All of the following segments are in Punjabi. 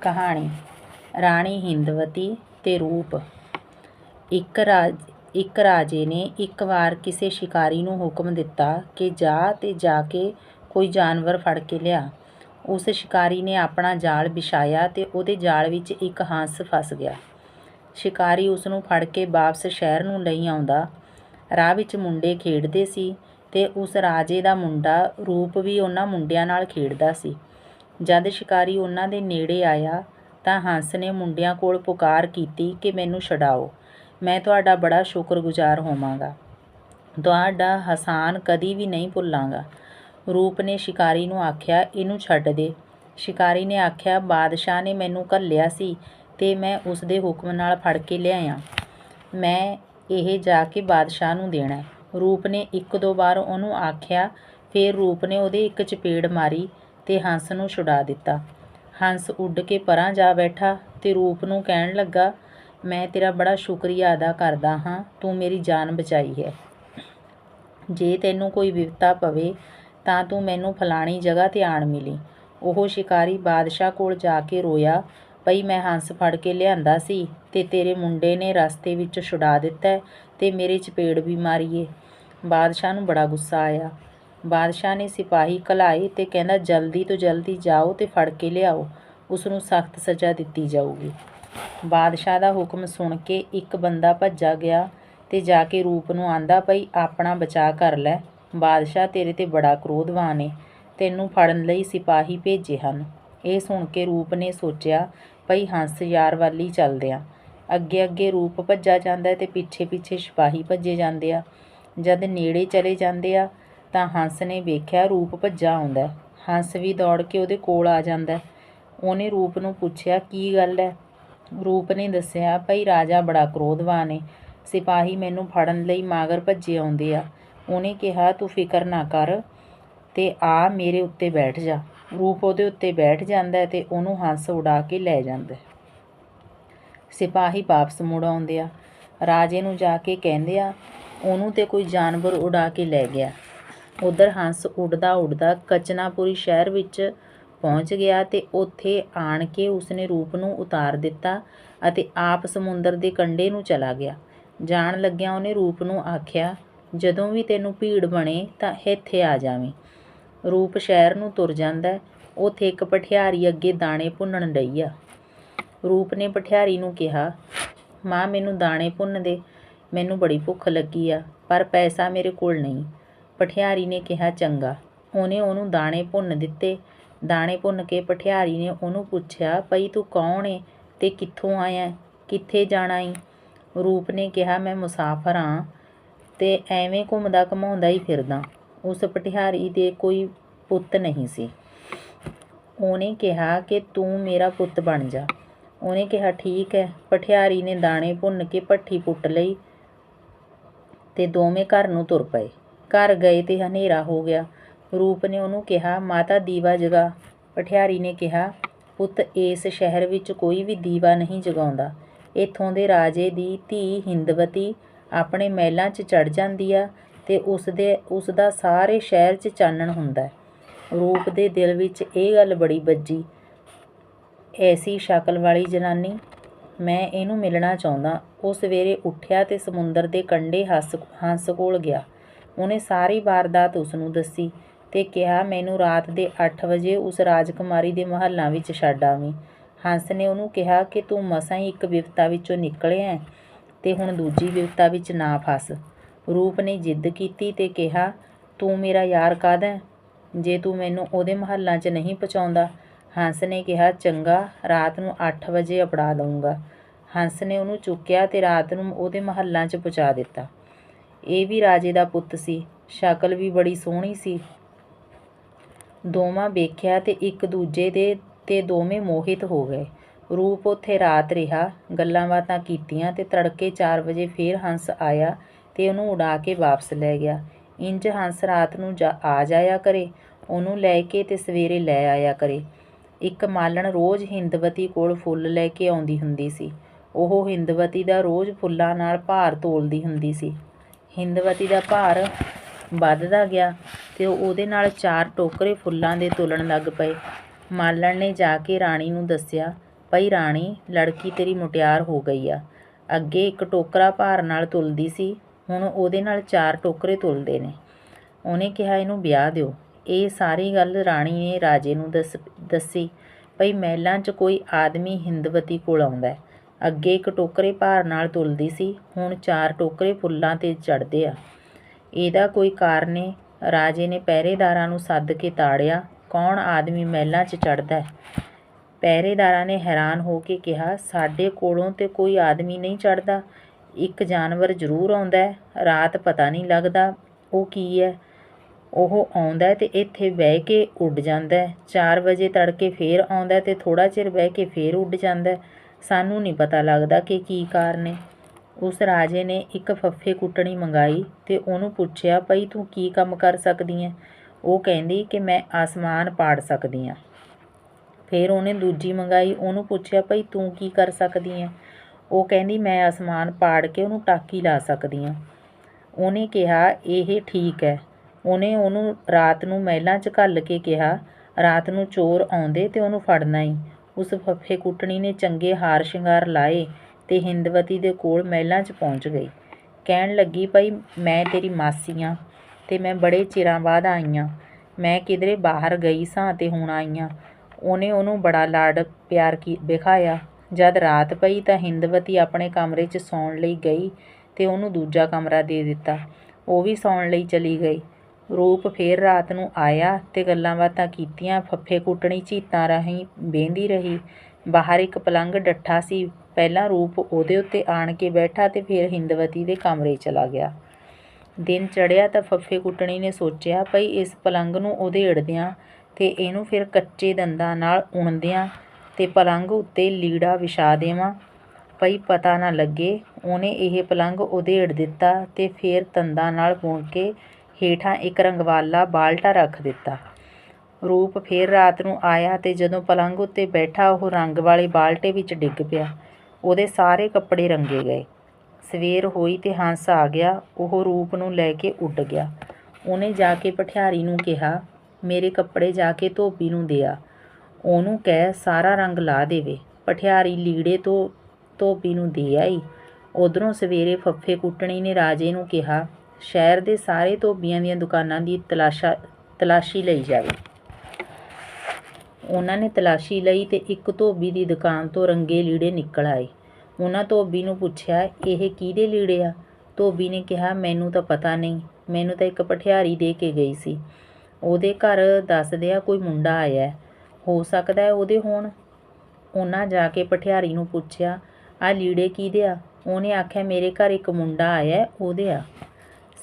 ਕਹਾਣੀ। ਰਾਣੀ ਹਿੰਦਵਤੀ ਤੇ ਰੂਪ। ਇੱਕ ਰਾਜ, ਇੱਕ ਰਾਜੇ ਨੇ ਇੱਕ ਵਾਰ ਕਿਸੇ ਸ਼ਿਕਾਰੀ ਨੂੰ ਹੁਕਮ ਦਿੱਤਾ ਕਿ ਜਾ ਤੇ ਜਾ ਕੇ ਕੋਈ ਜਾਨਵਰ ਫੜ ਕੇ ਲਿਆ। ਉਸ ਸ਼ਿਕਾਰੀ ਨੇ ਆਪਣਾ ਜਾਲ ਵਿਛਾਇਆ ਤੇ ਉਹਦੇ ਜਾਲ ਵਿੱਚ ਇੱਕ ਹੰਸ ਫਸ ਗਿਆ। ਸ਼ਿਕਾਰੀ ਉਸ ਨੂੰ ਫੜ ਕੇ ਵਾਪਸ ਸ਼ਹਿਰ ਨੂੰ ਲਈ ਆਉਂਦਾ। ਰਾਹ ਵਿੱਚ ਮੁੰਡੇ ਖੇਡਦੇ ਸੀ ਤੇ ਉਸ ਰਾਜੇ ਦਾ ਮੁੰਡਾ ਰੂਪ ਵੀ ਉਹਨਾਂ ਮੁੰਡਿਆਂ ਨਾਲ ਖੇਡਦਾ ਸੀ। ਜਦ ਸ਼ਿਕਾਰੀ ਉਹਨਾਂ ਦੇ ਨੇੜੇ ਆਇਆ ਤਾਂ ਹੰਸ ਨੇ ਮੁੰਡਿਆਂ ਕੋਲ ਪੁਕਾਰ ਕੀਤੀ ਕਿ ਮੈਨੂੰ ਛਡਾਓ। ਮੈਂ ਤੁਹਾਡਾ ਬੜਾ ਸ਼ੁਕਰਗੁਜ਼ਾਰ ਹੋਵਾਂਗਾ। ਤੁਹਾਡਾ ਹਸਾਨ ਕਦੀ ਵੀ ਨਹੀਂ ਭੁੱਲਾਂਗਾ। ਰੂਪ ਨੇ ਸ਼ਿਕਾਰੀ ਨੂੰ ਆਖਿਆ, ਇਹਨੂੰ ਛੱਡ ਦੇ। ਸ਼ਿਕਾਰੀ ਨੇ ਆਖਿਆ, ਬਾਦਸ਼ਾਹ ਨੇ ਮੈਨੂੰ ਘੱਲਿਆ ਸੀ ਤੇ ਮੈਂ ਉਸ ਦੇ ਹੁਕਮ ਨਾਲ ਫੜ ਕੇ ਲਿਆਇਆ। ਮੈਂ ਇਹ ਜਾ ਕੇ ਬਾਦਸ਼ਾਹ ਨੂੰ ਦੇਣਾ ਰੂਪ ਨੇ ਇੱਕ ਦੋ ਵਾਰ ਉਹਨੂੰ ਆਖਿਆ, ਫਿਰ ਰੂਪ ਨੇ ਉਹਦੇ ਇੱਕ ਚਪੇੜ ਮਾਰੀ ਤੇ ਹੰਸ ਨੂੰ ਛੁਡਾ ਦਿੱਤਾ। ਹੰਸ ਉੱਡ ਕੇ ਪਰਾਂ ਜਾ ਬੈਠਾ ਤੇ ਰੂਪ ਨੂੰ ਕਹਿਣ ਲੱਗਾ, ਮੈਂ ਤੇਰਾ ਬੜਾ ਸ਼ੁਕਰੀਆ ਅਦਾ ਕਰਦਾ ਹਾਂ, ਤੂੰ ਮੇਰੀ ਜਾਨ ਬਚਾਈ ਹੈ। ਜੇ ਤੈਨੂੰ ਕੋਈ ਵਿਪਤਾ ਪਵੇ, ਤਾਂ ਤੂੰ ਮੈਨੂੰ ਫਲਾਣੀ ਜਗ੍ਹਾ ਤੇ ਆਣ ਮਿਲੀ। ਉਹ ਸ਼ਿਕਾਰੀ ਬਾਦਸ਼ਾਹ ਕੋਲ ਜਾ ਕੇ ਰੋਇਆ, ਭਈ ਮੈਂ ਹੰਸ ਫੜ ਕੇ ਲਿਆਂਦਾ ਸੀ ਤੇ ਤੇਰੇ ਮੁੰਡੇ ਨੇ ਰਸਤੇ ਵਿੱਚ ਛੁਡਾ ਦਿੱਤਾ ਹੈ ਤੇ ਮੇਰੇ ਚਪੇੜ ਵੀ ਮਾਰੀਏ। ਬਾਦਸ਼ਾਹ ਨੂੰ ਬੜਾ ਗੁੱਸਾ ਆਇਆ। ਬਾਦਸ਼ਾਹ ਨੇ ਸਿਪਾਹੀ ਘਲਾਏ ਤੇ ਕਹਿੰਦਾ, ਜਲਦੀ ਤੋਂ ਜਲਦੀ ਜਾਓ ਤੇ ਫੜ ਕੇ ਲਿਆਓ ਉਸ ਨੂੰ ਸਖਤ ਸਜ਼ਾ ਦਿੱਤੀ ਜਾਊਗੀ। ਬਾਦਸ਼ਾਹ ਦਾ ਹੁਕਮ ਸੁਣ ਕੇ ਇੱਕ ਬੰਦਾ ਭੱਜਾ ਗਿਆ ਤੇ ਜਾ ਕੇ ਰੂਪ ਨੂੰ ਆਂਦਾ ਭਈ ਆਪਣਾ ਬਚਾਅ ਕਰ ਲੈ, ਬਾਦਸ਼ਾਹ ਤੇਰੇ ਤੇ ਬੜਾ ਕ੍ਰੋਧਵਾਨ ਏ, ਤੈਨੂੰ ਫੜਨ ਲਈ ਸਿਪਾਹੀ ਭੇਜੇ ਹਨ। ਇਹ ਸੁਣ ਕੇ ਰੂਪ ਨੇ ਸੋਚਿਆ ਭਈ ਹੰਸ ਯਾਰ ਵੱਲ ਹੀ ਚੱਲਦੇ ਆ। ਅੱਗੇ ਅੱਗੇ ਰੂਪ ਭੱਜਾ ਜਾਂਦਾ ਹੈ ਤੇ ਪਿੱਛੇ ਪਿੱਛੇ ਸਿਪਾਹੀ ਭੱਜੇ ਜਾਂਦੇ ਆ। ਜਦ ਨੇੜੇ ਚਲੇ ਜਾਂਦੇ ਆ ਤਾਂ ਹੰਸ ਨੇ ਵੇਖਿਆ ਰੂਪ ਭੱਜਾ ਆਉਂਦਾ। ਹੰਸ ਵੀ ਦੌੜ ਕੇ ਉਹਦੇ ਕੋਲ ਆ ਜਾਂਦਾ। ਉਹਨੇ ਰੂਪ ਨੂੰ ਪੁੱਛਿਆ, ਕੀ ਗੱਲ ਹੈ ਰੂਪ ਨੇ ਦੱਸਿਆ, ਭਈ ਰਾਜਾ ਬੜਾ ਕ੍ਰੋਧਵਾਨ ਏ। ਸਿਪਾਹੀ ਮੈਨੂੰ ਫੜਨ ਲਈ ਮਾਗਰ ਭੱਜੇ ਆਉਂਦੇ ਆ। ਉਹਨੇ ਕਿਹਾ, ਤੂੰ ਫਿਕਰ ਨਾ ਕਰ ਤੇ ਆ, ਮੇਰੇ ਉੱਤੇ ਬੈਠ ਜਾ। ਰੂਪ ਉਹਦੇ ਉੱਤੇ ਬੈਠ ਜਾਂਦਾ ਹੈ ਤੇ ਉਹਨੂੰ ਹੰਸ ਉਡਾ ਕੇ ਲੈ ਜਾਂਦਾ। ਸਿਪਾਹੀ ਵਾਪਸ ਮੁੜ ਆਉਂਦੇ ਆ। ਰਾਜੇ ਨੂੰ ਜਾ ਕੇ ਕਹਿੰਦੇ ਆ, ਉਹਨੂੰ ਤੇ ਕੋਈ ਜਾਨਵਰ ਉਡਾ ਕੇ ਲੈ ਗਿਆ। ਉਧਰ ਹੰਸ ਉੱਡਦਾ ਉੱਡਦਾ ਕਚਨਾਪੁਰੀ ਸ਼ਹਿਰ ਵਿੱਚ ਪਹੁੰਚ ਗਿਆ ਤੇ ਉੱਥੇ ਆਣ ਕੇ ਉਸਨੇ ਰੂਪ ਨੂੰ ਉਤਾਰ ਦਿੱਤਾ ਅਤੇ ਆਪ ਸਮੁੰਦਰ ਦੇ ਕੰਢੇ ਨੂੰ ਚਲਾ ਗਿਆ। ਜਾਣ ਲੱਗਿਆ ਉਹਨੇ ਰੂਪ ਨੂੰ ਆਖਿਆ, ਜਦੋਂ ਵੀ ਤੈਨੂੰ ਭੀੜ ਬਣੇ ਤਾਂ ਇੱਥੇ ਆ ਜਾਵੀਂ। ਰੂਪ ਸ਼ਹਿਰ ਨੂੰ ਤੁਰ ਜਾਂਦਾ, ਉੱਥੇ ਇੱਕ ਪਠਿਆਰੀ ਅੱਗੇ ਦਾਣੇ ਭੁੰਨਣ ਡਈ ਆ। ਰੂਪ ਨੇ ਪਠਿਆਰੀ ਨੂੰ ਕਿਹਾ, ਮਾਂ, ਮੈਨੂੰ ਦਾਣੇ ਭੁੰਨ ਦੇ, ਮੈਨੂੰ ਬੜੀ ਭੁੱਖ ਲੱਗੀ ਆ, ਪਰ ਪੈਸਾ ਮੇਰੇ ਕੋਲ ਨਹੀਂ। ਪਠਿਆਰੀ ਨੇ ਕਿਹਾ, ਚੰਗਾ। ਉਹਨੇ ਉਹਨੂੰ ਦਾਣੇ ਭੁੰਨ ਦਿੱਤੇ। ਦਾਣੇ ਭੁੰਨ ਕੇ ਪਠਿਆਰੀ ਨੇ ਉਹਨੂੰ ਪੁੱਛਿਆ, ਭਈ ਤੂੰ ਕੌਣ ਏ ਤੇ ਕਿੱਥੋਂ ਆਇਆ ਕਿੱਥੇ ਜਾਣਾ ਈ ਰੂਪ ਨੇ ਕਿਹਾ, ਮੈਂ ਮੁਸਾਫਰ ਹਾਂ ਤੇ ਐਵੇਂ ਘੁੰਮਦਾ ਘਮਾਉਂਦਾ ਹੀ ਫਿਰਦਾ। ਉਸ ਪਠਿਆਰੀ ਦੇ ਕੋਈ ਪੁੱਤ ਨਹੀਂ ਸੀ। ਉਹਨੇ ਕਿਹਾ ਕਿ ਤੂੰ ਮੇਰਾ ਪੁੱਤ ਬਣ ਜਾ। ਉਹਨੇ ਕਿਹਾ, ਠੀਕ ਹੈ ਪਠਿਆਰੀ ਨੇ ਦਾਣੇ ਭੁੰਨ ਕੇ ਭੱਠੀ ਪੁੱਟ ਲਈ ਤੇ ਦੋਵੇਂ ਘਰ ਨੂੰ ਤੁਰ ਪਏ। ਘਰ ਗਏ ਤੇ ਹਨੇਰਾ ਹੋ ਗਿਆ। ਰੂਪ ਨੇ ਉਹਨੂੰ ਕਿਹਾ, ਮਾਤਾ ਦੀਵਾ ਜਗਾ। ਪਠਿਆਰੀ ਨੇ ਕਿਹਾ, ਪੁੱਤ, ਇਸ ਸ਼ਹਿਰ ਵਿੱਚ ਕੋਈ ਵੀ ਦੀਵਾ ਨਹੀਂ ਜਗਾਉਂਦਾ। ਇੱਥੋਂ ਦੇ ਰਾਜੇ ਦੀ ਧੀ ਹਿੰਦਵਤੀ ਆਪਣੇ ਮਹਿਲਾਂ 'ਚ ਚੜ ਜਾਂਦੀ ਆ ਤੇ ਉਸ ਦੇ, ਉਸ ਦਾ ਸਾਰੇ ਸ਼ਹਿਰ 'ਚ ਚਾਨਣ ਹੁੰਦਾ ਰੂਪ ਦੇ ਦਿਲ ਵਿੱਚ ਇਹ ਗੱਲ ਬੜੀ ਵੱਜੀ। ਐਸੀ ਸ਼ਕਲ ਵਾਲੀ ਜਨਾਨੀ, ਮੈਂ ਇਹਨੂੰ ਮਿਲਣਾ ਚਾਹੁੰਦਾ। ਉਹ ਸਵੇਰੇ ਉੱਠਿਆ ਤੇ ਸਮੁੰਦਰ ਦੇ ਕੰਢੇ ਹੱਸ, ਹੰਸ ਕੋਲ ਗਿਆ। ਉਹਨੇ ਸਾਰੀ ਵਾਰਦਾਤ ਉਸ ਨੂੰ ਦੱਸੀ ਤੇ ਕਿਹਾ, ਮੈਨੂੰ ਰਾਤ ਦੇ 8 ਵਜੇ ਉਸ ਰਾਜਕੁਮਾਰੀ ਦੇ ਮਹੱਲਾਂ ਵਿੱਚ ਛੱਡ ਆਵੀਂ। ਹੰਸ ਨੇ ਉਹਨੂੰ ਕਿਹਾ ਕਿ ਤੂੰ ਮਸਾਂ ਹੀ ਇੱਕ ਵਿਪਤਾ ਵਿੱਚੋਂ ਨਿਕਲਿਆ ਹੈ ਤੇ ਹੁਣ ਦੂਜੀ ਵਿਪਤਾ ਵਿੱਚ ਨਾ ਫਸ। ਰੂਪ ਨੇ ਜਿੱਦ ਕੀਤੀ ਤੇ ਕਿਹਾ, ਤੂੰ ਮੇਰਾ ਯਾਰ ਕਾਹਦਾ ਜੇ ਤੂੰ ਮੈਨੂੰ ਉਹਦੇ ਮਹੱਲਾਂ 'ਚ ਨਹੀਂ ਪਹੁੰਚਾਉਂਦਾ? ਹੰਸ ਨੇ ਕਿਹਾ, ਚੰਗਾ, ਰਾਤ ਨੂੰ 8 ਵਜੇ ਅਪੜਾ ਦਊਂਗਾ। ਹੰਸ ਨੇ ਉਹਨੂੰ ਚੁੱਕਿਆ ਤੇ ਰਾਤ ਨੂੰ ਉਹਦੇ ਮਹੱਲਾਂ 'ਚ ਪਹੁੰਚਾ ਦਿੱਤਾ। ਇਹ ਵੀ ਰਾਜੇ ਦਾ ਪੁੱਤ ਸੀ। ਸ਼ਕਲ ਵੀ ਬੜੀ ਸੋਹਣੀ ਸੀ। ਦੋਵਾਂ ਵੇਖਿਆ ਤੇ ਇੱਕ ਦੂਜੇ ਦੇ ਤੇ ਦੋਵੇਂ ਮੋਹਿਤ ਹੋ ਗਏ। ਰੂਪ ਉੱਥੇ ਰਾਤ ਰਿਹਾ, ਗੱਲਾਂ ਬਾਤਾਂ ਕੀਤੀਆਂ ਤੇ ਤੜਕੇ 4 ਵਜੇ ਫੇਰ ਹੰਸ ਆਇਆ ਤੇ ਉਹਨੂੰ ਉਡਾ ਕੇ ਵਾਪਸ ਲੈ ਗਿਆ। ਇੰਜ ਹੰਸ ਰਾਤ ਨੂੰ ਜਾ ਆ ਜਾਇਆ ਕਰੇ, ਉਹਨੂੰ ਲੈ ਕੇ ਤੇ ਸਵੇਰੇ ਲੈ ਆਇਆ ਕਰੇ। ਇੱਕ ਮਾਲਣ ਰੋਜ਼ ਹਿੰਦਵਤੀ ਕੋਲ ਫੁੱਲ ਲੈ ਕੇ ਆਉਂਦੀ ਹੁੰਦੀ ਸੀ। ਉਹ ਹਿੰਦਵਤੀ ਦਾ ਰੋਜ਼ ਫੁੱਲਾਂ ਨਾਲ ਭਾਰ ਤੋਲਦੀ ਹੁੰਦੀ ਸੀ। ਹਿੰਦਵਤੀ ਦਾ ਭਾਰ ਵੱਧਦਾ ਗਿਆ ਅਤੇ ਉਹ ਉਹਦੇ ਨਾਲ ਚਾਰ ਟੋਕਰੇ ਫੁੱਲਾਂ ਦੇ ਤੁਲਣ ਲੱਗ ਪਏ। ਮਾਲਣ ਨੇ ਜਾ ਕੇ ਰਾਣੀ ਨੂੰ ਦੱਸਿਆ, ਭਈ ਰਾਣੀ, ਲੜਕੀ ਤੇਰੀ ਮੁਟਿਆਰ ਹੋ ਗਈ ਆ। ਅੱਗੇ ਇੱਕ ਟੋਕਰਾ ਭਾਰ ਨਾਲ ਤੁਲਦੀ ਸੀ, ਹੁਣ ਉਹਦੇ ਨਾਲ ਚਾਰ ਟੋਕਰੇ ਤੁਲਦੇ ਨੇ। ਉਹਨੇ ਕਿਹਾ, ਇਹਨੂੰ ਵਿਆਹ ਦਿਓ। ਇਹ ਸਾਰੀ ਗੱਲ ਰਾਣੀ ਨੇ ਰਾਜੇ ਨੂੰ ਦੱਸ, ਦੱਸੀ, ਭਈ ਮਹਿਲਾਂ 'ਚ ਕੋਈ ਆਦਮੀ ਹਿੰਦਵਤੀ ਕੋਲ ਆਉਂਦਾ ਅੱਗੇ ਇੱਕ ਟੋਕਰੇ ਭਾਰ ਨਾਲ ਤੁਲਦੀ ਸੀ। ਹੁਣ ਚਾਰ ਟੋਕਰੇ ਫੁੱਲਾਂ 'ਤੇ ਚੜ੍ਹਦੇ ਆ। ਇਹਦਾ ਕੋਈ ਕਾਰਨ ਏ ਰਾਜੇ ਨੇ ਪਹਿਰੇਦਾਰਾਂ ਨੂੰ ਸੱਦ ਕੇ ਤਾੜਿਆ। ਕੌਣ ਆਦਮੀ ਮਹਿਲਾਂ 'ਚ ਚੜ੍ਹਦਾ ਪਹਿਰੇਦਾਰਾਂ ਨੇ ਹੈਰਾਨ ਹੋ ਕੇ ਕਿਹਾ, ਸਾਡੇ ਕੋਲੋਂ ਤੇ ਕੋਈ ਆਦਮੀ ਨਹੀਂ ਚੜ੍ਹਦਾ। ਇੱਕ ਜਾਨਵਰ ਜ਼ਰੂਰ ਆਉਂਦਾ ਰਾਤ ਪਤਾ ਨਹੀਂ ਲੱਗਦਾ ਉਹ ਕੀ ਹੈ। ਉਹ ਆਉਂਦਾ ਹੈ ਤੇ ਇੱਥੇ ਬਹਿ ਕੇ ਉੱਡ ਜਾਂਦਾ ਹੈ। 4 ਵਜੇ ਤੜਕੇ ਫੇਰ ਆਉਂਦਾ ਹੈ ਤੇ ਥੋੜਾ ਚਿਰ ਬਹਿ ਕੇ ਫੇਰ ਉੱਡ ਜਾਂਦਾ ਸਾਨੂੰ ਨਹੀਂ ਪਤਾ ਲੱਗਦਾ ਕਿ ਕੀ ਕਾਰਨ ਹੈ ਉਸ ਰਾਜੇ ਨੇ ਇੱਕ ਫੱਫੇ ਕੁੱਟਣੀ ਮੰਗਾਈ ਤੇ ਉਹਨੂੰ ਪੁੱਛਿਆ, ਭਈ ਤੂੰ ਕੀ ਕੰਮ ਕਰ ਸਕਦੀ ਹੈ ਉਹ ਕਹਿੰਦੀ ਕਿ ਮੈਂ ਆਸਮਾਨ ਪਾੜ ਸਕਦੀ ਹਾਂ ਫਿਰ ਉਹਨੇ ਦੂਜੀ ਮੰਗਾਈ, ਉਹਨੂੰ ਪੁੱਛਿਆ, ਭਈ ਤੂੰ ਕੀ ਕਰ ਸਕਦੀ ਹੈ ਉਹ ਕਹਿੰਦੀ, ਮੈਂ ਆਸਮਾਨ ਪਾੜ ਕੇ ਉਹਨੂੰ ਟਾਕੀ ਲਾ ਸਕਦੀ ਹਾਂ ਉਹਨੇ ਕਿਹਾ, ਇਹ ਠੀਕ ਹੈ ਉਹਨੇ ਉਹਨੂੰ ਰਾਤ ਨੂੰ ਮਹਿਲਾਂ 'ਚ ਘੱਲ ਕੇ ਕਿਹਾ, ਰਾਤ ਨੂੰ ਚੋਰ ਆਉਂਦੇ ਤੇ ਉਹਨੂੰ ਫੜਨਾ ਹੀ ਉਸ ਫੱਫੇ ਕੁੱਟਣੀ ਨੇ ਚੰਗੇ ਹਾਰ ਸ਼ਿੰਗਾਰ ਲਾਏ ਤੇ ਹਿੰਦਵਤੀ ਦੇ ਕੋਲ ਮਹਿਲਾਂ 'ਚ ਪਹੁੰਚ ਗਈ। ਕਹਿਣ ਲੱਗੀ, ਭਈ, ਮੈਂ ਤੇਰੀ ਮਾਸੀ ਹਾਂ ਤੇ ਮੈਂ ਬੜੇ ਚਿਰਾਂ ਬਾਅਦ ਆਈ ਹਾਂ ਮੈਂ ਕਿਧਰੇ ਬਾਹਰ ਗਈ ਸਾਂ ਤੇ ਹੁਣ ਆਈ ਹਾਂ ਉਹਨੇ ਉਹਨੂੰ ਬੜਾ ਲਾਡ ਪਿਆਰ ਕੀ, ਵਿਖਾਇਆ। ਜਦ ਰਾਤ ਪਈ ਤਾਂ ਹਿੰਦਵਤੀ ਆਪਣੇ ਕਮਰੇ 'ਚ ਸੌਣ ਲਈ ਗਈ ਤੇ ਉਹਨੂੰ ਦੂਜਾ ਕਮਰਾ ਦੇ ਦਿੱਤਾ। ਉਹ ਵੀ ਸੌਣ ਲਈ ਚਲੀ ਗਈ। ਰੂਪ ਫੇਰ ਰਾਤ ਨੂੰ ਆਇਆ ਤੇ ਗੱਲਾਂ ਬਾਤਾਂ ਕੀਤੀਆਂ। ਫੱਫੇ ਕੁੱਟਣੀ ਝੀਤਾਂ ਰਾਹੀਂ ਬਹਿੰਦੀ ਰਹੀ। ਬਾਹਰ ਇੱਕ ਪਲੰਗ ਡੱਠਾ ਸੀ। ਪਹਿਲਾਂ ਰੂਪ ਉਹਦੇ ਉੱਤੇ ਆਣ ਕੇ ਬੈਠਾ ਤੇ ਫਿਰ ਹਿੰਦਵਤੀ ਦੇ ਕਮਰੇ ਚਲਾ ਗਿਆ। ਦਿਨ ਚੜਿਆ ਤਾਂ ਫੱਫੇ ਕੁੱਟਣੀ ਨੇ ਸੋਚਿਆ, ਭਈ ਇਸ ਪਲੰਗ ਨੂੰ ਉਹਦੇ ੜਦਿਆਂ ਤੇ ਇਹਨੂੰ ਫਿਰ ਕੱਚੇ ਦੰਦਾਂ ਨਾਲ ਉਣਦਿਆਂ ਤੇ ਪਲੰਗ ਉੱਤੇ ਲੀੜਾ ਵਿਛਾ ਦੇਵਾਂ। ਭਈ ਪਤਾ ਨਾ ਲੱਗੇ, ਉਹਨੇ ਇਹ ਪਲੰਗ ਉਹਦੇ ੜ ਦਿੱਤਾ ਤੇ ਫਿਰ ਤੰਦਾਂ ਨਾਲ ਬੁਣ ਕੇ ਹੇਠਾਂ ਇੱਕ ਰੰਗਵਾਲਾ ਬਾਲਟਾ ਰੱਖ ਦਿੱਤਾ। ਰੂਪ ਫੇਰ ਰਾਤ ਨੂੰ ਆਇਆ ਤੇ ਜਦੋਂ ਪਲੰਗ ਉੱਤੇ ਬੈਠਾ ਉਹ ਰੰਗ ਵਾਲੇ ਬਾਲਟੇ ਵਿੱਚ ਡਿੱਗ ਪਿਆ। ਉਹਦੇ ਸਾਰੇ ਕੱਪੜੇ ਰੰਗੇ ਗਏ। ਸਵੇਰ ਹੋਈ ਤੇ ਹੰਸ ਆ ਗਿਆ। ਉਹ ਰੂਪ ਨੂੰ ਲੈ ਕੇ ਉੱਡ ਗਿਆ। ਉਹਨੇ ਜਾ ਕੇ ਪਠਿਆਰੀ ਨੂੰ ਕਿਹਾ, ਮੇਰੇ ਕੱਪੜੇ ਜਾ ਕੇ ਧੋਬੀ ਨੂੰ ਦੇ ਆ ਉਹਨੂੰ ਕਹਿ, ਸਾਰਾ ਰੰਗ ਲਾ ਦੇਵੇ। ਪਠਿਆਰੀ ਲੀੜੇ ਤੋਂ ਧੋਬੀ ਨੂੰ ਦੇ ਆਈ। ਉਧਰੋਂ ਸਵੇਰੇ ਫੱਫੇ ਕੁੱਟਣੀ ਨੇ ਰਾਜੇ ਨੂੰ ਕਿਹਾ ਸ਼ਹਿਰ ਦੇ ਸਾਰੇ ਧੋਬੀਆਂ ਦੀਆਂ ਦੁਕਾਨਾਂ ਦੀ ਤਲਾਸ਼ਾ, ਤਲਾਸ਼ੀ ਲਈ ਜਾਵੇ। ਉਹਨਾਂ ਨੇ ਤਲਾਸ਼ੀ ਲਈ ਤੇ ਇੱਕ ਧੋਬੀ ਦੀ ਦੁਕਾਨ ਤੋਂ ਰੰਗੇ ਲੀੜੇ ਨਿਕਲ ਆਏ। ਉਹਨਾਂ ਧੋਬੀ ਨੂੰ ਪੁੱਛਿਆ, ਇਹ ਕਿਹਦੇ ਲੀੜੇ ਆ? ਧੋਬੀ ਨੇ ਕਿਹਾ, ਮੈਨੂੰ ਤਾਂ ਪਤਾ ਨਹੀਂ। ਮੈਨੂੰ ਤਾਂ ਇੱਕ ਪਠਿਆਰੀ ਦੇ ਕੇ ਗਈ ਸੀ। ਉਹਦੇ ਘਰ ਦੱਸਦੇ ਆ ਕੋਈ ਮੁੰਡਾ ਆਇਆ ਹੋ। ਸਕਦਾ ਹੈ ਉਹਦੇ ਹੋਣ। ਉਹਨਾਂ ਜਾ ਕੇ ਪਠਿਆਰੀ ਨੂੰ ਪੁੱਛਿਆ ਆ ਲੀੜੇ ਕਿਹਦੇ ਆ? ਉਹਨੇ ਆਖਿਆ, ਮੇਰੇ ਘਰ ਇੱਕ ਮੁੰਡਾ ਆਇਆ ਉਹਦੇ ਆ।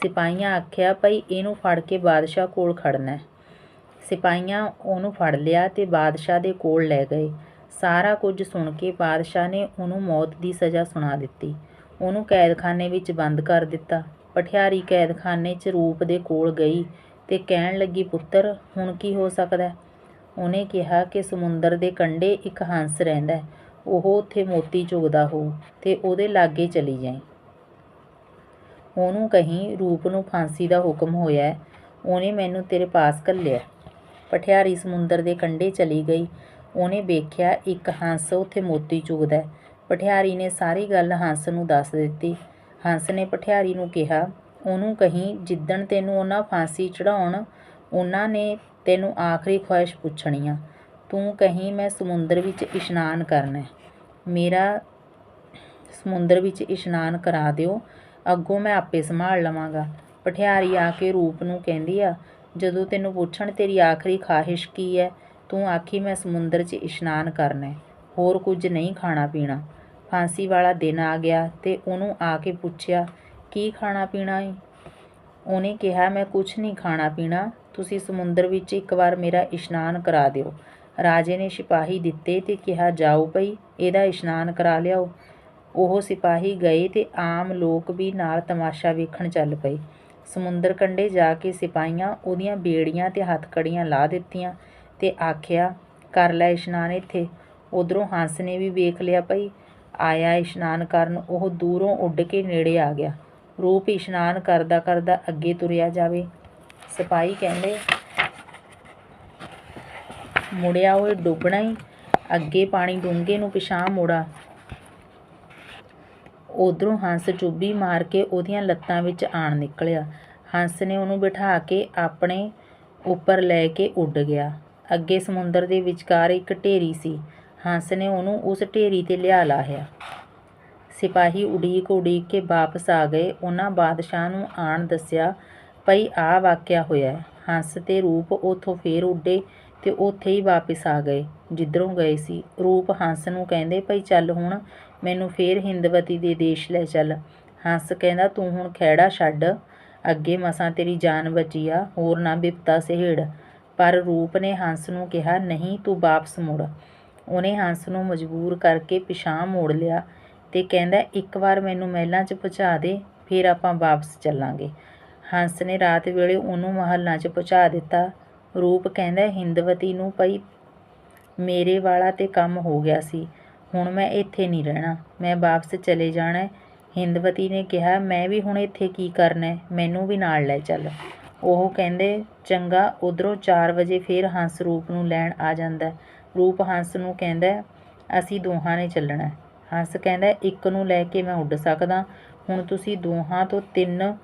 ਸਿਪਾਹੀਆਂ ਆਖਿਆ, ਭਈ ਇਹਨੂੰ ਫੜ ਕੇ ਬਾਦਸ਼ਾਹ ਕੋਲ ਖੜਨਾ ਸਿਪਾਹੀਆਂ ਉਹਨੂੰ ਫੜ ਲਿਆ ਤੇ ਬਾਦਸ਼ਾਹ ਦੇ ਕੋਲ ਲੈ ਗਏ। ਸਾਰਾ ਕੁਝ ਸੁਣ ਕੇ ਬਾਦਸ਼ਾਹ ਨੇ ਉਹਨੂੰ ਮੌਤ ਦੀ ਸਜ਼ਾ ਸੁਣਾ ਦਿੱਤੀ। ਉਹਨੂੰ ਕੈਦਖਾਨੇ ਵਿੱਚ ਬੰਦ ਕਰ ਦਿੱਤਾ। ਪਠਿਆਰੀ ਕੈਦਖਾਨੇ 'ਚ ਰੂਪ ਦੇ ਕੋਲ ਗਈ ਤੇ ਕਹਿਣ ਲੱਗੀ, ਪੁੱਤਰ, ਹੁਣ ਕੀ ਹੋ ਸਕਦਾ? ਉਹਨੇ ਕਿਹਾ ਕਿ ਸਮੁੰਦਰ ਦੇ ਕੰਢੇ ਇੱਕ ਹੰਸ ਰਹਿੰਦਾ ਉਹ ਉੱਥੇ ਮੋਤੀ ਚੁਗਦਾ ਹੋ ਤੇ ਉਹਦੇ ਲਾਗੇ ਚਲੀ ਜਾਏ। ਉਹਨੂੰ ਕਹੀਂ ਰੂਪ ਨੂੰ ਫਾਂਸੀ ਦਾ ਹੁਕਮ ਹੋਇਆ ਉਹਨੇ ਮੈਨੂੰ ਤੇਰੇ ਪਾਸ ਘੱਲਿਆ। ਪਠਿਆਰੀ ਸਮੁੰਦਰ ਦੇ ਕੰਢੇ ਚਲੀ ਗਈ। ਉਹਨੇ ਵੇਖਿਆ ਇੱਕ ਹੰਸ ਉੱਥੇ ਮੋਤੀ ਚੁਗਦਾ ਹੈ। ਪਠਿਆਰੀ ਨੇ ਸਾਰੀ ਗੱਲ ਹੰਸ ਨੂੰ ਦੱਸ ਦਿੱਤੀ। ਹੰਸ ਨੇ ਪਠਿਆਰੀ ਨੂੰ ਕਿਹਾ, ਉਹਨੂੰ ਕਹੀਂ ਜਿੱਦਣ ਤੈਨੂੰ ਉਹਨਾਂ ਫਾਂਸੀ ਚੜਾਉਣ ਉਹਨਾਂ ਨੇ ਤੈਨੂੰ ਆਖਰੀ ਖੁਆਇਸ਼ ਪੁੱਛਣੀ ਆ। ਤੂੰ ਕਹੀਂ ਮੈਂ ਸਮੁੰਦਰ ਵਿੱਚ ਇਸ਼ਨਾਨ ਕਰਨਾ ਮੇਰਾ ਸਮੁੰਦਰ ਵਿੱਚ ਇਸ਼ਨਾਨ ਕਰਾ ਦਿਓ। ਅੱਗੋਂ ਮੈਂ ਆਪੇ ਸੰਭਾਲ ਲਵਾਂਗਾ। ਪਠਿਆਰੀ ਆ ਕੇ ਰੂਪ ਨੂੰ ਕਹਿੰਦੀ ਆ, ਜਦੋਂ ਤੈਨੂੰ ਪੁੱਛਣ ਤੇਰੀ ਆਖਰੀ ਖਾਹਿਸ਼ ਕੀ ਹੈ ਤੂੰ ਆਖੀ ਮੈਂ ਸਮੁੰਦਰ 'ਚ ਇਸ਼ਨਾਨ ਕਰਨਾ ਹੋਰ ਕੁਝ ਨਹੀਂ ਖਾਣਾ ਪੀਣਾ। ਫਾਂਸੀ ਵਾਲਾ ਦਿਨ ਆ ਗਿਆ ਤੇ ਉਹਨੂੰ ਆ ਕੇ ਪੁੱਛਿਆ, ਕੀ ਖਾਣਾ ਪੀਣਾ ਏ ਉਹਨੇ ਕਿਹਾ, ਮੈਂ ਕੁਝ ਨਹੀਂ ਖਾਣਾ ਪੀਣਾ, ਤੁਸੀਂ ਸਮੁੰਦਰ ਵਿੱਚ ਇੱਕ ਵਾਰ ਮੇਰਾ ਇਸ਼ਨਾਨ ਕਰਾ ਦਿਓ। ਰਾਜੇ ਨੇ ਸਿਪਾਹੀ ਦਿੱਤੇ ਤੇ ਕਿਹਾ, ਜਾਓ ਭਈ, ਇਹਦਾ ਇਸ਼ਨਾਨ ਕਰਾ ਲਿਆਓ। ਉਹ ਸਿਪਾਹੀ ਗਏ ਤੇ ਆਮ ਲੋਕ ਵੀ ਨਾਲ ਤਮਾਸ਼ਾ ਵੇਖਣ ਚੱਲ ਪਏ। ਸਮੁੰਦਰ ਕੰਢੇ ਜਾ ਕੇ ਸਿਪਾਹੀਆਂ ਉਹਦੀਆਂ ਬੇੜੀਆਂ ਤੇ ਹੱਥਕੜੀਆਂ ਲਾ ਦਿੱਤੀਆਂ ਤੇ ਆਖਿਆ, ਕਰ ਲੈ ਇਸ਼ਨਾਨ ਇੱਥੇ। ਉਧਰੋਂ ਹੰਸ ਨੇ ਵੀ ਵੇਖ ਲਿਆ ਭਈ, ਆਇਆ ਇਸ਼ਨਾਨ ਕਰਨ, ਉਹ ਦੂਰੋਂ ਉੱਡ ਕੇ ਨੇੜੇ ਆ ਗਿਆ। ਰੂਪ ਇਸ਼ਨਾਨ ਕਰਦਾ ਕਰਦਾ ਅੱਗੇ ਤੁਰਿਆ ਜਾਵੇ। ਸਿਪਾਹੀ ਕਹਿੰਦੇ, ਮੁੜਿਆ ਓਏ ਡੁੱਬਣਾ ਹੀ ਅੱਗੇ ਪਾਣੀ ਡੂੰਘੇ ਨੂੰ ਪਿਛਾਂਹ ਮੋੜਾ। ਉਧਰੋਂ ਹੰਸ ਚੁੱਭੀ ਮਾਰ ਕੇ ਉਹਦੀਆਂ ਲੱਤਾਂ ਵਿੱਚ ਆਣ ਨਿਕਲਿਆ। ਹੰਸ ਨੇ ਉਹਨੂੰ ਬਿਠਾ ਕੇ ਆਪਣੇ ਉੱਪਰ ਲੈ ਕੇ ਉੱਡ ਗਿਆ। ਅੱਗੇ ਸਮੁੰਦਰ ਦੇ ਵਿਚਕਾਰ ਇੱਕ ਢੇਰੀ ਸੀ। ਹੰਸ ਨੇ ਉਹਨੂੰ ਉਸ ਢੇਰੀ ਤੇ ਲਿਆ ਲਾਹਿਆ। ਸਿਪਾਹੀ ਉਡੀਕ ਉਡੀਕ ਕੇ ਵਾਪਸ ਆ ਗਏ। ਉਹਨਾਂ ਬਾਦਸ਼ਾਹ ਨੂੰ ਆਣ ਦੱਸਿਆ, ਭਈ ਆਹ ਵਾਕਿਆ ਹੋਇਆ ਹੰਸ ਤੇ ਰੂਪ ਉੱਥੋਂ ਫੇਰ ਉੱਡੇ ਤੇ ਉੱਥੇ ਹੀ ਵਾਪਿਸ ਆ ਗਏ। ਜਿੱਧਰੋਂ ਗਏ ਸੀ, ਰੂਪ ਹੰਸ ਨੂੰ ਕਹਿੰਦੇ, ਭਈ ਚੱਲ ਹੁਣ ਮੈਨੂੰ ਫੇਰ ਹਿੰਦਵਤੀ ਦੇ ਦੇਸ਼ ਲੈ ਚੱਲ। ਹੰਸ ਕਹਿੰਦਾ, ਤੂੰ ਹੁਣ ਖਹਿੜਾ ਛੱਡ। ਅੱਗੇ ਮਸਾਂ ਤੇਰੀ ਜਾਨ ਬਚੀ ਆ, ਹੋਰ ਨਾ ਬਿਪਤਾ ਸਹੇੜ। ਪਰ ਰੂਪ ਨੇ ਹੰਸ ਨੂੰ ਕਿਹਾ, ਨਹੀਂ, ਤੂੰ ਵਾਪਸ ਮੁੜ। ਉਹਨੇ ਹੰਸ ਨੂੰ ਮਜਬੂਰ ਕਰਕੇ ਪਿਛਾਂਹ ਮੋੜ ਲਿਆ ਤੇ ਕਹਿੰਦਾ, ਇੱਕ ਵਾਰ ਮੈਨੂੰ ਮਹਿਲਾਂ 'ਚ ਪਹੁੰਚਾ ਦੇ, ਫਿਰ ਆਪਾਂ ਵਾਪਸ ਚੱਲਾਂਗੇ। ਹੰਸ ਨੇ ਰਾਤ ਵੇਲੇ ਉਹਨੂੰ ਮਹੱਲਾਂ 'ਚ ਪਹੁੰਚਾ ਦਿੱਤਾ। ਰੂਪ ਕਹਿੰਦਾ, ਹਿੰਦਵਤੀ ਨੂੰ ਪਈ ਮੇਰੇ ਵਾਲਾ ਤੇ ਕੰਮ ਹੋ ਗਿਆ ਸੀ। ਹੁਣ ਮੈਂ ਇੱਥੇ ਨਹੀਂ ਰਹਿਣਾ। ਮੈਂ ਵਾਪਸ ਚਲੇ ਜਾਣਾ ਹਿੰਦਵਤੀ ਨੇ ਕਿਹਾ, ਮੈਂ ਵੀ ਹੁਣ ਇੱਥੇ ਕੀ ਕਰਨਾ ਮੈਨੂੰ ਵੀ ਨਾਲ ਲੈ ਚੱਲ। ਉਹ ਕਹਿੰਦੇ, ਚੰਗਾ, ਉਧਰੋਂ 4 ਵਜੇ ਫੇਰ ਹੰਸ ਰੂਪ ਨੂੰ ਲੈਣ ਆ ਜਾਂਦਾ ਰੂਪ ਹੰਸ ਨੂੰ ਕਹਿੰਦਾ, ਅਸੀਂ ਦੋਹਾਂ ਨੇ ਚੱਲਣਾ ਹੰਸ ਕਹਿੰਦਾ, ਇੱਕ ਨੂੰ ਲੈ ਕੇ ਮੈਂ ਉੱਡ ਸਕਦਾ। ਹੁਣ ਤੁਸੀਂ ਦੋਹਾਂ ਤੋਂ ਤਿੰਨ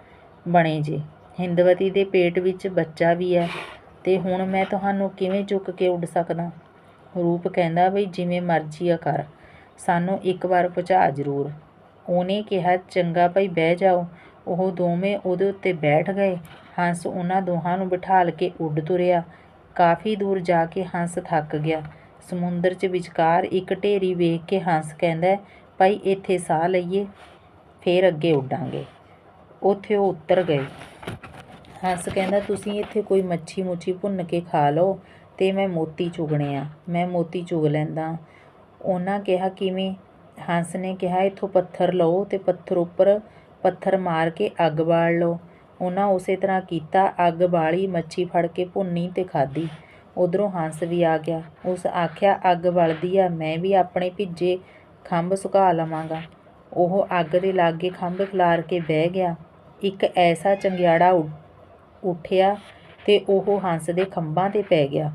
ਬਣੇ ਜੇ। ਹਿੰਦਵਤੀ ਦੇ ਪੇਟ ਵਿੱਚ ਬੱਚਾ ਵੀ ਹੈ ਤੇ ਹੁਣ ਮੈਂ ਤੁਹਾਨੂੰ ਕਿਵੇਂ ਚੁੱਕ ਕੇ ਉੱਡ ਸਕਦਾ? ਰੂਪ ਕਹਿੰਦਾ ਬਈ ਜਿਵੇਂ ਮਰਜ਼ੀ ਆ ਕਰ, ਸਾਨੂੰ ਇੱਕ ਵਾਰ ਪਹੁੰਚਾ ਜ਼ਰੂਰ। ਉਹਨੇ ਕਿਹਾ, ਚੰਗਾ ਭਾਈ, ਬਹਿ ਜਾਓ। ਉਹ ਦੋਵੇਂ ਉਹਦੇ ਉੱਤੇ ਬੈਠ ਗਏ। ਹੰਸ ਉਹਨਾਂ ਦੋਹਾਂ ਨੂੰ ਬਿਠਾਲ ਕੇ ਉੱਡ ਤੁਰਿਆ। ਕਾਫੀ ਦੂਰ ਜਾ ਕੇ ਹੰਸ ਥੱਕ ਗਿਆ। ਸਮੁੰਦਰ 'ਚ ਵਿਚਕਾਰ ਇੱਕ ਢੇਰੀ ਵੇਖ ਕੇ ਹੰਸ ਕਹਿੰਦਾ, ਭਾਈ, ਇੱਥੇ ਸਾਹ ਲਈਏ, ਫੇਰ ਅੱਗੇ ਉੱਡਾਂਗੇ। ਉੱਥੇ ਉਹ ਉਤਰ ਗਏ। ਹੰਸ ਕਹਿੰਦਾ, ਤੁਸੀਂ ਇੱਥੇ ਕੋਈ ਮੱਛੀ ਮੁੱਛੀ ਭੁੰਨ ਕੇ ਖਾ ਲਓ। ਅਤੇ ਮੈਂ ਮੋਤੀ ਚੁਗਣੇ ਆ, ਮੈਂ ਮੋਤੀ ਚੁਗ ਲੈਂਦਾ। ਉਹਨਾਂ ਕਿਹਾ, ਕਿਵੇਂ? ਹੰਸ ਨੇ ਕਿਹਾ, ਇੱਥੋਂ ਪੱਥਰ ਲਓ ਅਤੇ ਪੱਥਰ ਉੱਪਰ ਪੱਥਰ ਮਾਰ ਕੇ ਅੱਗ ਬਾਲ ਲਓ। ਉਹਨਾਂ ਉਸੇ ਤਰ੍ਹਾਂ ਕੀਤਾ, ਅੱਗ ਬਾਲੀ, ਮੱਛੀ ਫੜ ਕੇ ਭੁੰਨੀ ਅਤੇ ਖਾਧੀ। ਉਧਰੋਂ ਹੰਸ ਵੀ ਆ ਗਿਆ। ਉਸ ਆਖਿਆ, ਅੱਗ ਬਲਦੀ ਆ, ਮੈਂ ਵੀ ਆਪਣੇ ਭਿੱਜੇ ਖੰਭ ਸੁਕਾ ਲਵਾਂਗਾ। ਉਹ ਅੱਗ ਦੇ ਲਾਗੇ ਖੰਭ ਖਿਲਾਰ ਕੇ ਬਹਿ ਗਿਆ। ਇੱਕ ਐਸਾ ਚੰਗਿਆੜਾ ਉੱਠਿਆ ਤੇ ਉਹ ਹੰਸ ਦੇ ਖੰਭਾਂ ਤੇ ਪੈ ਗਿਆ।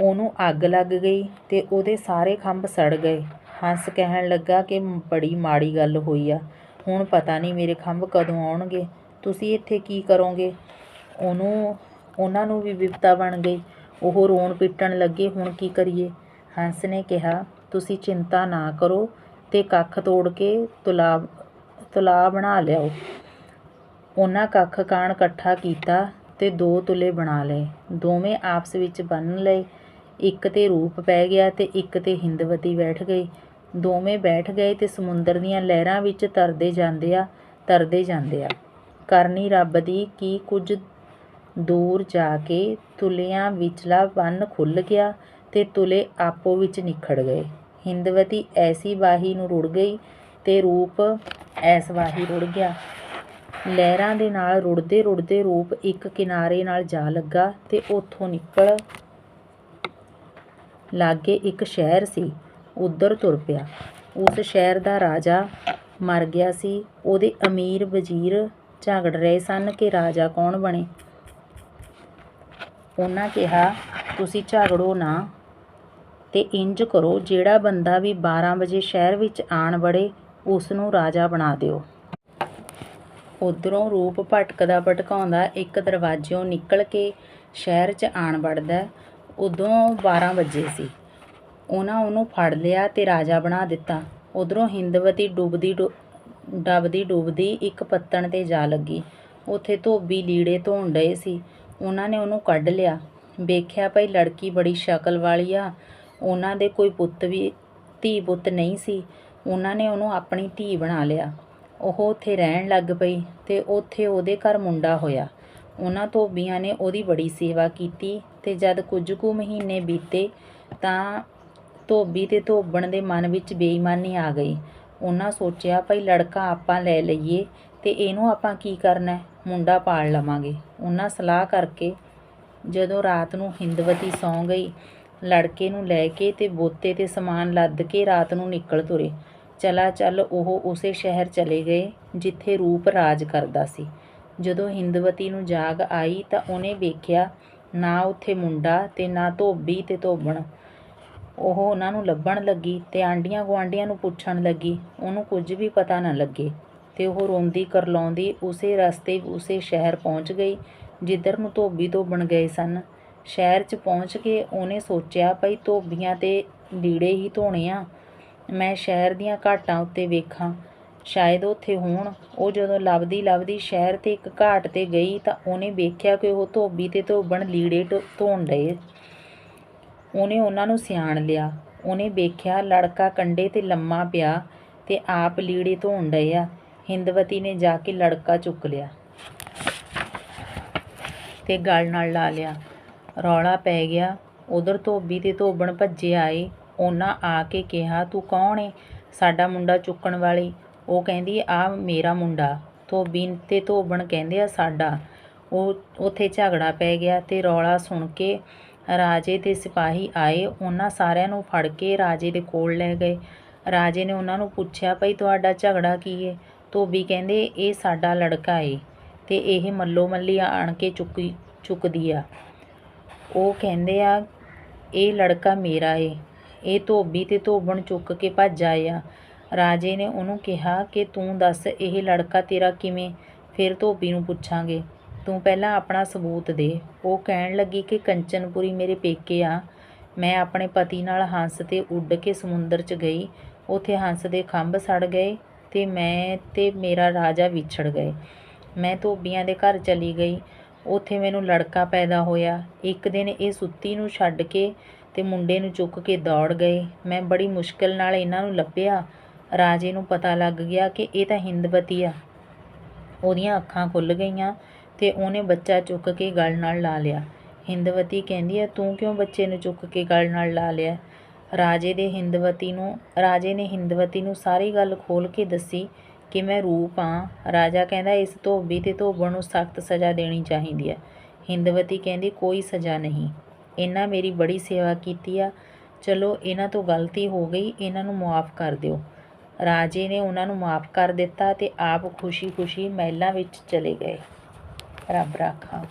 ਉਹਨੂੰ ਅੱਗ ਲੱਗ ਗਈ ਅਤੇ ਉਹਦੇ ਸਾਰੇ ਖੰਭ ਸੜ ਗਏ। ਹੰਸ ਕਹਿਣ ਲੱਗਾ ਕਿ ਬੜੀ ਮਾੜੀ ਗੱਲ ਹੋਈ ਆ। ਹੁਣ ਪਤਾ ਨਹੀਂ ਮੇਰੇ ਖੰਭ ਕਦੋਂ ਆਉਣਗੇ। ਤੁਸੀਂ ਇੱਥੇ ਕੀ ਕਰੋਗੇ? ਉਹਨੂੰ, ਉਹਨਾਂ ਨੂੰ ਵੀ ਵਿਪਤਾ ਬਣ ਗਈ। ਉਹ ਰੋਣ ਪਿੱਟਣ ਲੱਗੇ, ਹੁਣ ਕੀ ਕਰੀਏ? ਹੰਸ ਨੇ ਕਿਹਾ, ਤੁਸੀਂ ਚਿੰਤਾ ਨਾ ਕਰੋ ਅਤੇ ਕੱਖ ਤੋੜ ਕੇ ਤੁਲਾ ਤੁਲਾ ਬਣਾ ਲਿਆਓ। ਉਹਨਾਂ ਕੱਖ ਕਾਣ ਇਕੱਠਾ ਕੀਤਾ ਅਤੇ ਦੋ ਤੁਲੇ ਬਣਾ ਲਏ। ਦੋਵੇਂ ਆਪਸ ਵਿੱਚ ਬੰਨ੍ਹ ਲਏ। ਇੱਕ ਤੇ ਰੂਪ ਪੈ ਗਿਆ ਤੇ ਇੱਕ ਤੇ ਹਿੰਦਵਤੀ ਬੈਠ ਗਈ। ਦੋਵੇਂ ਬੈਠ ਗਏ ਤੇ ਸਮੁੰਦਰ ਦੀਆਂ ਲਹਿਰਾਂ ਵਿੱਚ ਤਰਦੇ ਜਾਂਦੇ ਆ, ਤਰਦੇ ਜਾਂਦੇ ਆ। ਕਰਨੀ ਰੱਬ ਦੀ ਕੀ ਕੁਝ ਦੂਰ ਜਾ ਕੇ ਤੁਲਿਆਂ ਵਿਚਲਾ ਬੰਨ ਖੁੱਲ ਗਿਆ ਤੇ ਤੁਲੇ ਆਪੋ ਵਿੱਚ ਨਿਖੜ ਗਏ। ਹਿੰਦਵਤੀ ਐਸੀ ਵਾਹੀ ਨੂੰ ਰੁੜ ਗਈ ਤੇ ਰੂਪ ਐਸ ਵਾਹੀ ਰੁੜ ਗਿਆ। ਲਹਿਰਾਂ ਦੇ ਨਾਲ ਰੁੜਦੇ ਰੁੜਦੇ ਰੂਪ ਇੱਕ ਕਿਨਾਰੇ ਨਾਲ ਜਾ ਲੱਗਾ ਤੇ ਉੱਥੋਂ ਨਿਕਲ ਲਾਗੇ ਇੱਕ ਸ਼ਹਿਰ ਸੀ, ਉੱਧਰ ਤੁਰ ਪਿਆ। ਉਸ ਸ਼ਹਿਰ ਦਾ ਰਾਜਾ ਮਰ ਗਿਆ ਸੀ। ਉਹਦੇ ਅਮੀਰ ਵਜ਼ੀਰ ਝਗੜ ਰਹੇ ਸਨ ਕਿ ਰਾਜਾ ਕੌਣ ਬਣੇ। ਉਹਨਾਂ ਕਿਹਾ, ਤੁਸੀਂ ਝਗੜੋ ਨਾ ਤੇ ਇੰਜ ਕਰੋ, ਜਿਹੜਾ ਬੰਦਾ ਵੀ 12 ਵਜੇ ਸ਼ਹਿਰ ਵਿੱਚ ਆਣ ਵੜੇ, ਉਸਨੂੰ ਰਾਜਾ ਬਣਾ ਦਿਓ। ਉਧਰੋਂ ਰੂਪ ਭਟਕਦਾ ਭਟਕਾਉਂਦਾ ਇੱਕ ਦਰਵਾਜ਼ਿਓਂ ਨਿਕਲ ਕੇ ਸ਼ਹਿਰ 'ਚ ਆਣ ਵੜਦਾ। ਉਦੋਂ 12 ਵੱਜੇ ਸੀ। ਉਹਨਾਂ ਉਹਨੂੰ ਫੜ ਲਿਆ ਤੇ ਰਾਜਾ ਬਣਾ ਦਿੱਤਾ। ਉਧਰੋਂ ਹਿੰਦਵਤੀ ਡੁੱਬਦੀ ਡੁ- ਡੱਬਦੀ ਡੁੱਬਦੀ ਇੱਕ ਪੱਤਣ ਤੇ ਜਾ ਲੱਗੀ। ਉੱਥੇ ਧੋਬੀ ਲੀੜੇ ਧੋਣ ਡਏ ਸੀ। ਉਹਨਾਂ ਨੇ ਉਹਨੂੰ ਕੱਢ ਲਿਆ। ਵੇਖਿਆ ਭਈ ਲੜਕੀ ਬੜੀ ਸ਼ਕਲ ਵਾਲੀ ਆ। ਉਹਨਾਂ ਦੇ ਕੋਈ ਪੁੱਤ ਵੀ, ਧੀ ਪੁੱਤ ਨਹੀਂ ਸੀ। ਉਹਨਾਂ ਨੇ ਉਹਨੂੰ ਆਪਣੀ ਧੀ ਬਣਾ ਲਿਆ। ਉਹ ਉੱਥੇ ਰਹਿਣ ਲੱਗ ਪਈ ਤੇ ਉੱਥੇ ਉਹਦੇ ਘਰ ਮੁੰਡਾ ਹੋਇਆ। ਉਹਨਾਂ ਧੋਬੀਆਂ ਨੇ ਉਹਦੀ ਬੜੀ ਸੇਵਾ ਕੀਤੀ। ਤੇ ਜਦ ਕੁਝ ਕੁ ਮਹੀਨੇ ਬੀਤੇ ਤਾਂ ਧੋਬੀ ਤੇ ਧੋਬਣ ਦੇ ਮਨ ਵਿੱਚ ਬੇਈਮਾਨੀ ਆ ਗਈ। ਉਹਨਾਂ ਸੋਚਿਆ, ਭਈ ਲੜਕਾ ਆਪਾਂ ਲੈ ਲਈਏ ਤੇ ਇਹਨੂੰ ਆਪਾਂ ਕੀ ਕਰਨਾ ਮੁੰਡਾ ਪਾਲ ਲਵਾਂਗੇ। ਉਹਨਾਂ ਸਲਾਹ ਕਰਕੇ ਜਦੋਂ ਰਾਤ ਨੂੰ ਹਿੰਦਵਤੀ ਸੌਂ ਗਈ, ਲੜਕੇ ਨੂੰ ਲੈ ਕੇ ਤੇ ਬੋਤੇ ਤੇ ਸਮਾਨ ਲੱਦ ਕੇ ਰਾਤ ਨੂੰ ਨਿਕਲ ਤੁਰੇ। ਚਲਾ ਚੱਲ ਉਹ ਉਸੇ ਸ਼ਹਿਰ ਚਲੇ ਗਏ, ਜਿੱਥੇ ਰੂਪ ਰਾਜ ਕਰਦਾ ਸੀ। ਜਦੋਂ ਹਿੰਦਵਤੀ ਨੂੰ ਜਾਗ ਆਈ ਤਾਂ ਉਹਨੇ ਵੇਖਿਆ ਨਾ ਉੱਥੇ ਮੁੰਡਾ ਅਤੇ ਨਾ ਧੋਬੀ ਅਤੇ ਧੋਬਣ। ਉਹ ਉਹਨਾਂ ਨੂੰ ਲੱਭਣ ਲੱਗੀ ਅਤੇ ਆਂਢੀਆਂ ਗੁਆਂਢੀਆਂ ਨੂੰ ਪੁੱਛਣ ਲੱਗੀ। ਉਹਨੂੰ ਕੁਝ ਵੀ ਪਤਾ ਨਾ ਲੱਗੇ। ਅਤੇ ਉਹ ਰੋਂਦੀ ਕਰਲਾਉਂਦੀ ਉਸੇ ਰਸਤੇ ਉਸੇ ਸ਼ਹਿਰ ਪਹੁੰਚ ਗਈ, ਜਿੱਧਰ ਨੂੰ ਧੋਬੀ ਧੋਬਣ ਗਏ ਸਨ। ਸ਼ਹਿਰ 'ਚ ਪਹੁੰਚ ਕੇ ਉਹਨੇ ਸੋਚਿਆ, ਭਈ ਧੋਬੀਆਂ ਅਤੇ ਲੀੜੇ ਹੀ ਧੋਣੇ ਆ। ਮੈਂ ਸ਼ਹਿਰ ਦੀਆਂ ਘਾਟਾਂ ਉੱਤੇ ਵੇਖਾਂ। ਸ਼ਾਇਦ ਉੱਥੇ ਹੋਣ। ਉਹ ਜਦੋਂ ਲੱਭਦੀ ਲੱਭਦੀ ਸ਼ਹਿਰ ਤੇ ਇੱਕ ਘਾਟ ਤੇ ਗਈ ਤਾਂ ਉਹਨੇ ਵੇਖਿਆ ਕਿ ਉਹ ਧੋਬੀ ਤੇ ਧੋਬਣ ਲੀੜੇ ਧੋ- ਧੋਣ ਡਏ। ਉਹਨੇ ਉਹਨਾਂ ਨੂੰ ਸਿਆਣ ਲਿਆ। ਉਹਨੇ ਵੇਖਿਆ ਲੜਕਾ ਕੰਡੇ ਤੇ ਲੰਮਾ ਪਿਆ ਤੇ ਆਪ ਲੀੜੇ ਧੋਣ ਡਏ ਆ। ਹਿੰਦਵਤੀ ਨੇ ਜਾ ਕੇ ਲੜਕਾ ਚੁੱਕ ਲਿਆ ਤੇ ਗਲ ਨਾਲ ਲਾ ਲਿਆ। ਰੌਲਾ ਪੈ ਗਿਆ। ਉਧਰ ਧੋਬੀ ਤੇ ਧੋਬਣ ਭੱਜੇ ਆਏ। ਉਹਨਾਂ ਆ ਕੇ ਕਿਹਾ, ਤੂੰ ਕੌਣ ਏ? ਸਾਡਾ ਮੁੰਡਾ ਚੁੱਕਣ ਵਾਲੀ ਉਹ ਕਹਿੰਦੀ, ਆ ਮੇਰਾ ਮੁੰਡਾ ਧੋਬੀ ਤੇ ਧੋਬਣ ਕਹਿੰਦੇ ਆ ਸਾਡਾ। ਉਹ ਉੱਥੇ ਝਗੜਾ ਪੈ ਗਿਆ ਤੇ ਰੌਲਾ ਸੁਣ ਕੇ ਰਾਜੇ ਤੇ ਸਿਪਾਹੀ ਆਏ। ਉਹਨਾਂ ਸਾਰਿਆਂ ਨੂੰ ਫੜ ਕੇ ਰਾਜੇ ਦੇ ਕੋਲ ਲੈ ਗਏ। ਰਾਜੇ ਨੇ ਉਹਨਾਂ ਨੂੰ ਪੁੱਛਿਆ, ਭਈ ਤੁਹਾਡਾ ਝਗੜਾ ਕੀ ਹੈ ਧੋਬੀ ਕਹਿੰਦੇ, ਇਹ ਸਾਡਾ ਲੜਕਾ ਏ ਤੇ ਇਹ ਮੱਲੋ ਮੱਲੀ ਆਣ ਕੇ ਚੁੱਕੀ, ਚੁੱਕਦੀ ਆ। ਉਹ ਕਹਿੰਦੇ ਆ, ਇਹ ਲੜਕਾ ਮੇਰਾ ਏ। ਇਹ ਧੋਬੀ ਤੇ ਧੋਬਣ ਚੁੱਕ ਕੇ ਭੱਜ ਆਏ ਆ ਰਾਜੇ ਨੇ ਉਹਨੂੰ ਕਿਹਾ ਕਿ ਤੂੰ ਦੱਸ, ਇਹ ਲੜਕਾ ਤੇਰਾ ਕਿਵੇਂ? ਫਿਰ ਧੋਬੀ ਨੂੰ ਪੁੱਛਾਂਗੇ। ਤੂੰ ਪਹਿਲਾਂ ਆਪਣਾ ਸਬੂਤ ਦੇ। ਉਹ ਕਹਿਣ ਲੱਗੀ ਕਿ ਕੰਚਨਪੁਰੀ ਮੇਰੇ ਪੇਕੇ ਆ। ਮੈਂ ਆਪਣੇ ਪਤੀ ਨਾਲ ਹੰਸ ਤੇ ਉੱਡ ਕੇ ਸਮੁੰਦਰ 'ਚ ਗਈ। ਉੱਥੇ ਹੰਸ ਦੇ ਖੰਭ ਸੜ ਗਏ ਤੇ ਮੈਂ ਤੇ ਮੇਰਾ ਰਾਜਾ ਵਿਛੜ ਗਏ। ਮੈਂ ਧੋਬੀਆਂ ਦੇ ਘਰ ਚਲੀ ਗਈ। ਉੱਥੇ ਮੈਨੂੰ ਲੜਕਾ ਪੈਦਾ ਹੋਇਆ। ਇੱਕ ਦਿਨ ਇਹ ਸੁੱਤੀ ਨੂੰ ਛੱਡ ਕੇ ਤੇ ਮੁੰਡੇ ਨੂੰ ਚੁੱਕ ਕੇ ਦੌੜ ਗਏ। ਮੈਂ ਬੜੀ ਮੁਸ਼ਕਲ ਨਾਲ ਇਹਨਾਂ ਨੂੰ ਲੱਭਿਆ। ਰਾਜੇ ਨੂੰ ਪਤਾ ਲੱਗ ਗਿਆ ਕਿ ਇਹ ਤਾਂ ਹਿੰਦਵਤੀ ਆ। ਉਹਦੀਆਂ ਅੱਖਾਂ ਖੁੱਲ ਗਈਆਂ ਤੇ ਉਹਨੇ ਬੱਚਾ ਚੁੱਕ ਕੇ ਗਲ ਨਾਲ ਲਾ ਲਿਆ। ਹਿੰਦਵਤੀ ਕਹਿੰਦੀ ਹੈ ਤੂੰ ਕਿਉਂ ਬੱਚੇ ਨੂੰ ਚੁੱਕ ਕੇ ਗਲ ਨਾਲ ਲਾ ਲਿਆ? ਰਾਜੇ ਦੇ ਹਿੰਦਵਤੀ ਨੂੰ, ਰਾਜੇ ਨੇ ਹਿੰਦਵਤੀ ਨੂੰ ਸਾਰੀ ਗੱਲ ਖੋਲ ਕੇ ਦੱਸੀ ਕਿ ਮੈਂ ਰੂਪ ਹਾਂ। ਰਾਜਾ ਕਹਿੰਦਾ, ਇਸ ਧੋਬੀ ਤੇ ਧੋਬਣ ਨੂੰ ਸਖਤ ਸਜ਼ਾ ਦੇਣੀ ਚਾਹੀਦੀ ਹੈ ਹਿੰਦਵਤੀ ਕਹਿੰਦੀ, ਕੋਈ ਸਜ਼ਾ ਨਹੀਂ। ਇਹਨਾਂ ਮੇਰੀ ਬੜੀ ਸੇਵਾ ਕੀਤੀ ਆ। ਚਲੋ, ਇਹਨਾਂ ਤੋਂ ਗਲਤੀ ਹੋ ਗਈ। ਇਹਨਾਂ ਨੂੰ ਮੁਆਫ ਕਰ ਦਿਓ। ਰਾਜੇ ਨੇ ਉਹਨਾਂ ਨੂੰ ਮਾਫ ਕਰ ਦਿੱਤਾ ਤੇ ਆਪ ਖੁਸ਼ੀ-ਖੁਸ਼ੀ ਮਹਿਲਾਂ ਵਿੱਚ ਚਲੇ ਗਏ। ਰੱਬ ਰਾਖਾ।